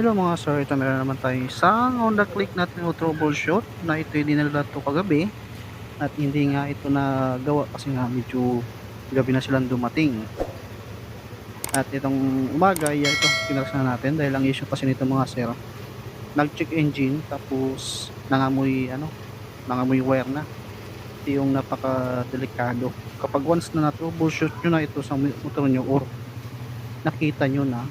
Hello mga sir, ito meron naman tayo isang on the click natin o troubleshoot na ito hindi nila to kagabi. At hindi nga ito na gawa kasi nga medyo gabi na silang dumating. At itong umaga ay ito pinarasan na natin dahil ang issue kasi nito mga sir nag check engine tapos nangamoy ano nangamoy wire na. Ito yung napaka delikado kapag once na na troubleshoot nyo na ito sa motor nyo or nakita nyo na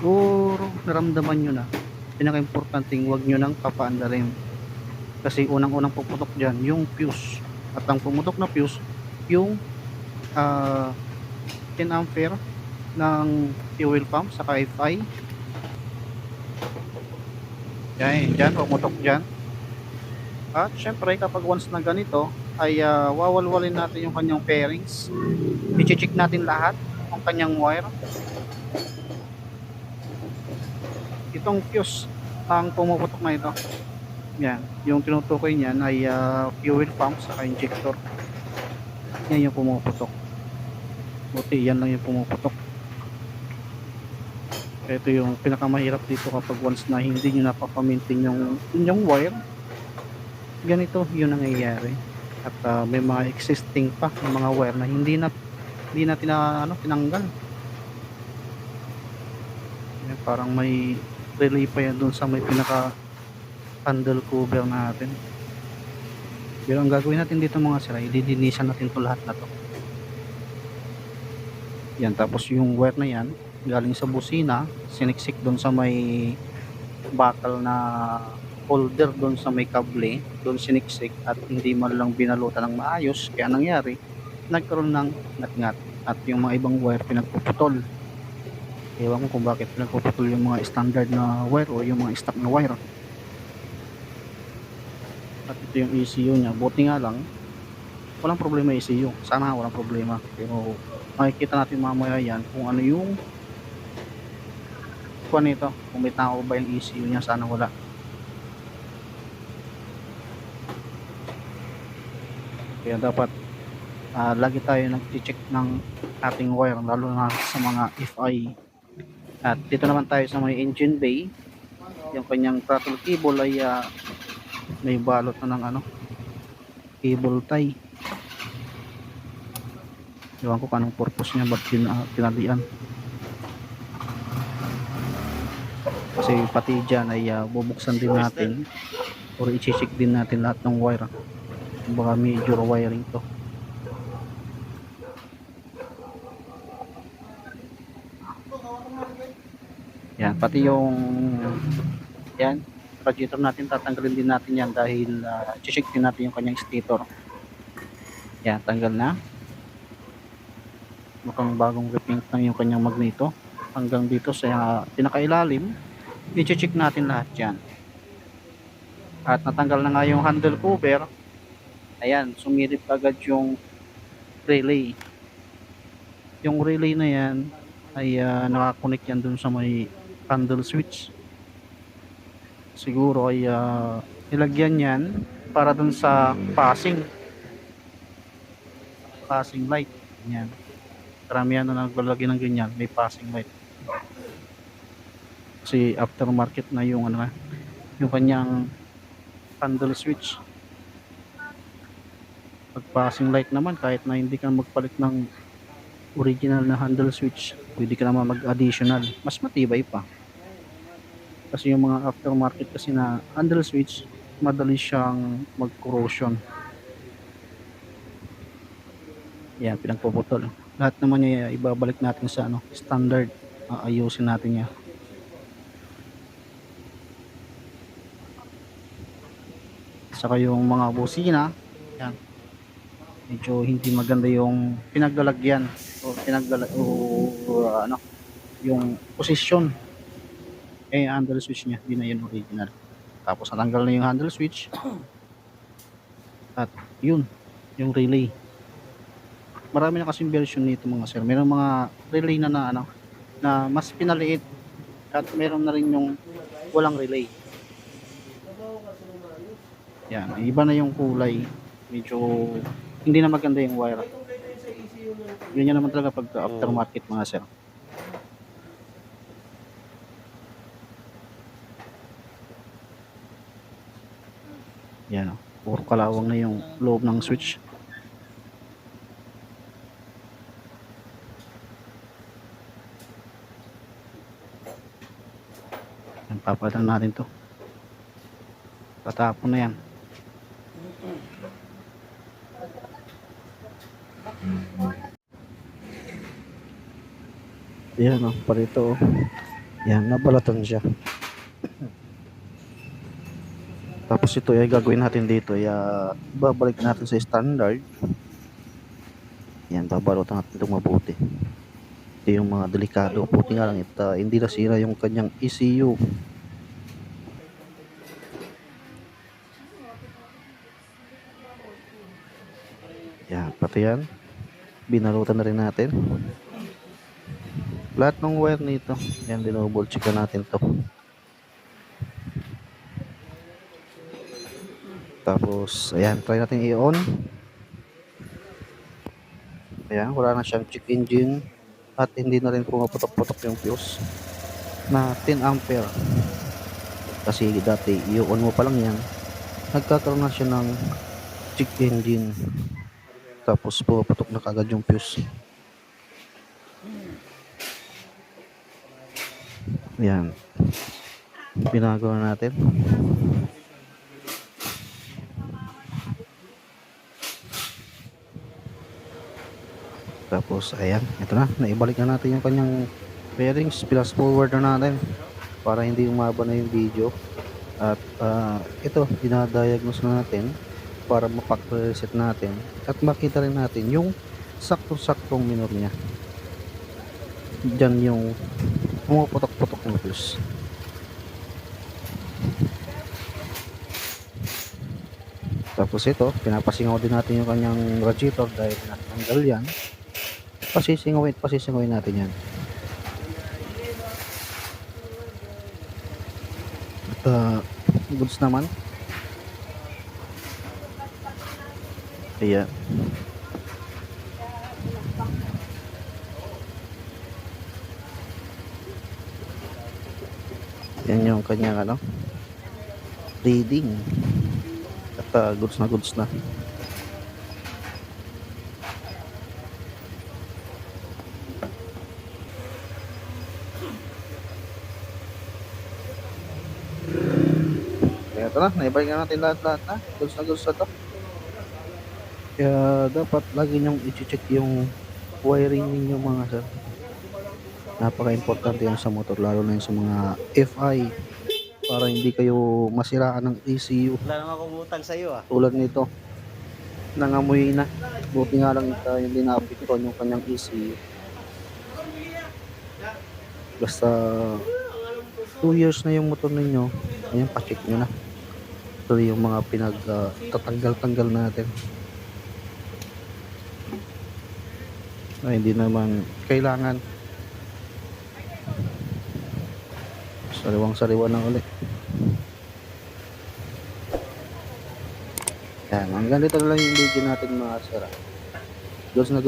or naramdaman nyo na. Pinaka-importanting huwag nyo nang papaandarin. Kasi unang-unang puputok dyan yung fuse. At ang pumutok na fuse yung ah, 10 ampere ng fuel pump sa FI yan, dyan, pumutok dyan. At syempre kapag once na ganito ay ah, wawalwalin natin yung kanyang pairings i-check natin lahat ng kanyang wire itong fuse ang pumuputok na ito. Yan. Yung tinutukoy niyan ay ah, fuel pump sa injector. Yan yung pumuputok. Buti yan lang yung pumuputok. Ito yung pinakamahirap dito kapag once na hindi nyo napapamintin yung yung wire. Ganito yun ang nangyayari. At ah, may mga existing pa ng mga wire na hindi na hindi na tina, ano, tinanggal. Yan, parang may relay pa yan dun sa may pinaka handle cover natin. Pero ang gagawin natin dito mga sira ididinisan natin to lahat na to. Yan tapos yung wire na yan galing sa busina siniksik dun sa may bakal na holder dun sa may kable dun siniksik at hindi man lang binalutan ng maayos kaya nangyari nagkaroon ng ngat-ngat at yung mga ibang wire pinagpuputol Ewan ko kung bakit pinagpuputol yung mga standard na wire o yung mga stock na wire. At ito yung ECU niya. Buti nga lang, walang problema yung ECU. Sana walang problema. Pero makikita natin mamaya yan kung ano yung kung ano ito. Kung may tao ba yung ECU niya, sana wala. Kaya dapat ah, lagi tayo nag-check ng ating wire lalo na sa mga FI at dito naman tayo sa may engine bay. Yung kanyang throttle cable ay ah, may balot na ng ano, cable tie. Ewan ko kung anong purpose niya, ba't yun uh, tinalian. Kasi pati dyan ay ah, bubuksan din natin or i-check din natin lahat ng wire. Baka major wiring to. Yan, pati yung yan, radiator natin tatanggalin din natin yan dahil uh, check din natin yung kanyang stator. Yan, tanggal na. Mukhang bagong repaint lang yung kanyang magneto. Hanggang dito sa uh, pinakailalim, i-check natin lahat yan. At natanggal na nga yung handle cover. Ayan, sumilip agad yung relay. Yung relay na yan ay uh, nakakonect yan dun sa may handle switch. Siguro ay uh, nilagyan yan para dun sa passing. Passing light. Yan. Karamihan na naglalagay ng ganyan may passing light. Kasi aftermarket na yung ano yung kanyang handle switch. Pag passing light naman kahit na hindi ka magpalit ng original na handle switch pwede ka naman mag additional mas matibay pa. Kasi yung mga aftermarket kasi na handle switch madali siyang mag corrosion yan pinagpuputol. Lahat naman niya ibabalik natin sa ano standard. Aayusin natin niya. Saka yung mga busina yan. Medyo hindi maganda yung pinaglalagyan o pinagdala o, ano yung posisyon eh handle switch niya hindi na yun original. Tapos natanggal na yung handle switch. At yun yung relay. Marami na kasing version nito mga sir. Meron mga relay na na ano na mas pinaliit at meron na rin yung walang relay. Yan iba na yung kulay. Medyo hindi na maganda yung wire Ganyan naman talaga pagka aftermarket mm. mga sir. Yan o. Puro kalawang na yung loob ng switch. Yan, papatang natin to. Tatapon na yan. Yan o, parito o. Yan, nabalatan siya. Tapos ito ay gagawin natin dito ay ah, babalik natin sa standard. Yan, babalutan natin itong mabuti. Ito yung mga delikado. Buti nga lang ito, hindi nasira yung kanyang ECU. Yan, pati yan. Binalutan na rin natin. Lahat ng wire nito. Yan, dinouble check natin to. Tapos, ayan, try natin i-on. Ayan, wala na siyang check engine. At hindi na rin pumaputok-putok yung fuse na 10 ampere. Kasi dati, i-on mo pa lang yan. Nagkakaroon na siya ng check engine. Tapos, pumaputok na kagad yung fuse. Ayan. Binagawa natin. Tapos, ayan, ito na. Naibalik na natin yung kanyang bearings. Plus forward na natin para hindi umaba na yung video. At ah, ito, dinadiagnose na natin para mapak-reset natin. At makita rin natin yung sakto-saktong minor niya. Diyan yung pumuputok-putok ng fuse. Tapos ito, pinapasingaw din natin yung kanyang radiator dahil natanggal yan pasisingawin, pasisingawin natin yan. At uh, goods naman. Ayan. Yan yung kanyang ano reading. At uh, goods na goods na. Kaya ito na, naibalik na natin lahat-lahat na. Goods na goods na to. Kaya dapat lagi niyong i-check yung wiring ninyo mga sir. Napaka-importante yan sa motor, lalo na yung sa mga FI para hindi kayo masiraan ng ECU. Wala naman akong utang sa iyo ah. Tulad nito, nangamoy na. Buti nga lang ito, hindi naapektuhan yung kanyang ECU. Basta 2 years na yung motor ninyo, ayan, pacheck nyo na. Ito yung mga pinag uh, tatanggal-tanggal natin. Ay, hindi naman kailangan. Sariwang-sariwa na ulit. Yan, hanggang dito lang yung video natin mga sir. Goods na